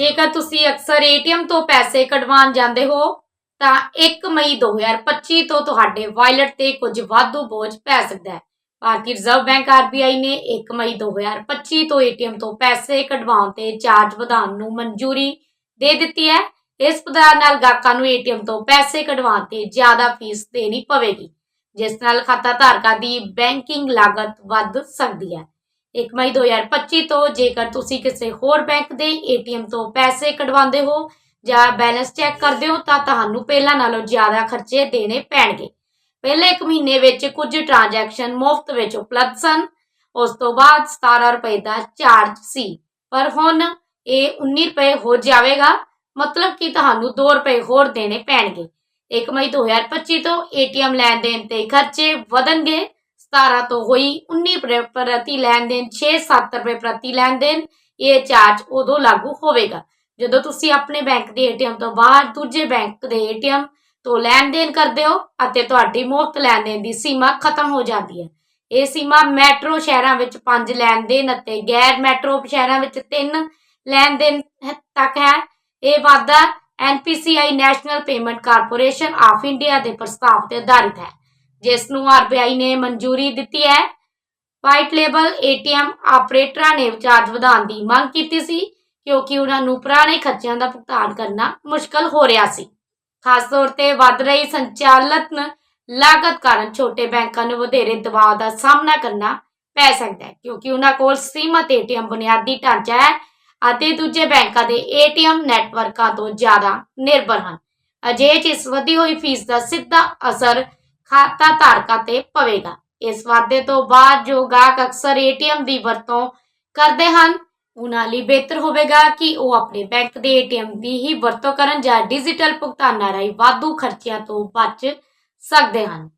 ਜੇਕਰ ਤੁਸੀਂ ਅਕਸਰ ਏਟੀਐਮ ਤੋਂ ਪੈਸੇ ਕਢਵਾਉਣ ਜਾਂਦੇ ਹੋ, ਤਾਂ 1 ਮਈ 2025 ਤੋਂ ਤੁਹਾਡੇ ਵਾਇਲਟ ਤੇ ਕੁਝ ਵਾਧੂ ਬੋਝ ਪੈ ਸਕਦਾ ਹੈ। ਭਾਰਤੀ ਰਿਜ਼ਰਵ ਬੈਂਕ ਆਰਬੀਆਈ ਨੇ 1 ਮਈ 2025 ਤੋਂ ਏਟੀਐਮ ਤੋਂ ਪੈਸੇ ਕਢਵਾਉਣ ਤੇ ਚਾਰਜ ਵਧਾਉਣ ਨੂੰ ਮਨਜ਼ੂਰੀ ਦੇ ਦਿੱਤੀ ਹੈ। ਇਸ ਪਦਾਰ ਨਾਲ ਗਾਹਕਾਂ ਨੂੰ ਏਟੀਐਮ ਤੋਂ ਪੈਸੇ ਕਢਵਾਉਣ ਤੇ ਜ਼ਿਆਦਾ ਫੀਸ ਦੇਣੀ ਪਵੇਗੀ, ਜਿਸ ਨਾਲ ਖਾਤਾ ਧਾਰਕਾਂ ਦੀ ਬੈਂਕਿੰਗ ਲਾਗਤ ਵੱਧ ਸਕਦੀ ਹੈ। 1 ਮਈ 2025 ਤੋਂ ਜੇਕਰ ਤੁਸੀਂ ਕਿਸੇ ਹੋਰ ਬੈਂਕ ਦੇ ਏਟੀਐਮ ਤੋਂ ਪੈਸੇ ਕਢਵਾਉਂਦੇ ਹੋ ਜਾਂ ਬੈਲੈਂਸ ਚੈੱਕ ਕਰਦੇ ਹੋ, ਤਾਂ ਤੁਹਾਨੂੰ ਪਹਿਲਾਂ ਨਾਲੋਂ ਜ਼ਿਆਦਾ ਖਰਚੇ ਦੇਣੇ ਪੈਣਗੇ। ਪਹਿਲੇ ਇੱਕ ਮਹੀਨੇ ਵਿੱਚ ਕੁਝ ਟ੍ਰਾਂਜੈਕਸ਼ਨ ਮੁਫਤ ਵਿੱਚ ਉਪਲਬਧ ਸਨ। ਉਸ ਤੋਂ ਬਾਅਦ 17 ਰੁਪਏ ਦਾ ਚਾਰਜ ਸੀ। ਪਰ ਹੁਣ ਇਹ 19 ਰੁਪਏ ਹੋ ਜਾਵੇਗਾ। ਮਤਲਬ ਕਿ ਤੁਹਾਨੂੰ 2 ਰੁਪਏ ਹੋਰ ਦੇਣੇ ਪੈਣਗੇ। 1 ਮਈ 2025 ਤੋਂ ਏਟੀਐਮ ਲੈਣ ਦੇਣ ਤੇ ਖਰਚੇ ਵਧਣਗੇ। 17 ਤੋਂ ਹੋਈ 19 ਰੁਪਏ ਪ੍ਰਤੀ ਲੈਣ ਦੇਣ 6-7 ਰੁਪਏ ਪ੍ਰਤੀ ਲੈਣ ਦੇਣ, ਇਹ ਚਾਰਜ ਉਦੋਂ ਲਾਗੂ ਹੋਵੇਗਾ। ਜਦੋਂ ਤੁਸੀਂ ਆਪਣੇ ਬੈਂਕ ਦੇ ਏਟੀਐਮ ਤੋਂ ਬਾਹਰ ਦੂਜੇ ਬੈਂਕ ਦੇ ਏਟੀਐਮ ਤੋਂ ਲੈਣ ਦੇਣ ਕਰਦੇ ਹੋ ਅਤੇ ਤੁਹਾਡੀ ਮੁਫਤ ਲੈਣ ਦੇਣ ਦੀ ਸੀਮਾ ਖਤਮ ਹੋ ਜਾਂਦੀ ਹੈ। ਇਹ ਸੀਮਾ ਮੈਟਰੋ ਸ਼ਹਿਰਾਂ ਵਿੱਚ 5 ਲੈਣ ਦੇਣ ਅਤੇ ਗੈਰ ਮੈਟਰੋ ਸ਼ਹਿਰਾਂ ਵਿੱਚ 3 ਲੈਣ ਦੇਣ ਤੱਕ ਹੈ। ਇਹ ਵਾਧਾ NPCI national payment corporation of India ਦੇ ਪ੍ਰਸਤਾਵ ਤੇ ਆਧਾਰਿਤ ਹੈ। ਜਿਸ ਨੂੰ RBI ਨੇ ਮਨਜ਼ੂਰੀ ਦਿੱਤੀ ਹੈ। ਵਾਈਟ ਲੇਬਲ ATM ਆਪਰੇਟਰਾਂ ਨੇ ਚਾਰਜ ਵਧਾਉਣ ਦੀ ਮੰਗ ਕੀਤੀ ਸੀ, ਕਿਉਂਕਿ ਉਹਨਾਂ ਨੂੰ ਪੁਰਾਣੇ ਖਰਚਿਆਂ ਦਾ ਭੁਗਤਾਨ ਕਰਨਾ ਮੁਸ਼ਕਲ ਹੋ ਰਿਹਾ ਸੀ। ਖਾਸ ਤੌਰ ਤੇ ਵੱਧ ਰਹੀ ਸੰਚਾਲਨ ਲਾਗਤ ਕਾਰਨ ਛੋਟੇ ਬੈਂਕਾਂ ਨੂੰ ਵਧੇਰੇ ਦਬਾਅ ਦਾ ਸਾਹਮਣਾ ਕਰਨਾ ਪੈ ਸਕਦਾ ਹੈ, ਕਿਉਂਕਿ ਉਹਨਾਂ ਕੋਲ ਸੀਮਤ ਏਟੀਐਮ ਬੁਨਿਆਦੀ ਢਾਂਚਾ ਹੈ ਅਤੇ ਦੂਜੇ ਬੈਂਕਾਂ ਦੇ ਏਟੀਐਮ ਨੈਟਵਰਕਾਂ ਤੋਂ ਜ਼ਿਆਦਾ ਨਿਰਭਰ ਹਨ। ਅਜਿਹੇ ਇਸ ਵਧੀ ਹੋਈ ਫੀਸ ਦਾ ਸਿੱਧਾ ਅਸਰ ਖਾਤਾ ਧਾਰਕਾਂ ਤੇ ਪਵੇਗਾ। ਇਸ ਵਾਧੇ ਤੋਂ ਬਾਅਦ ਜੋ ਗਾਹਕ ਅਕਸਰ ਏਟੀਐਮ ਦੀ ਵਰਤੋਂ ਕਰਦੇ ਹਨ, ਉਹਨਾਂ ਲਈ ਬਿਹਤਰ ਹੋਵੇਗਾ ਕਿ ਉਹ ਆਪਣੇ ਬੈਂਕ ਦੇ ਏਟੀਐਮ ਦੀ ਹੀ ਵਰਤੋਂ ਕਰਨ ਜਾਂ ਡਿਜੀਟਲ ਭੁਗਤਾਨਾਂ ਰਾਹੀਂ ਵਾਧੂ ਖਰਚਿਆਂ ਤੋਂ ਬਚ ਸਕਦੇ ਹਨ।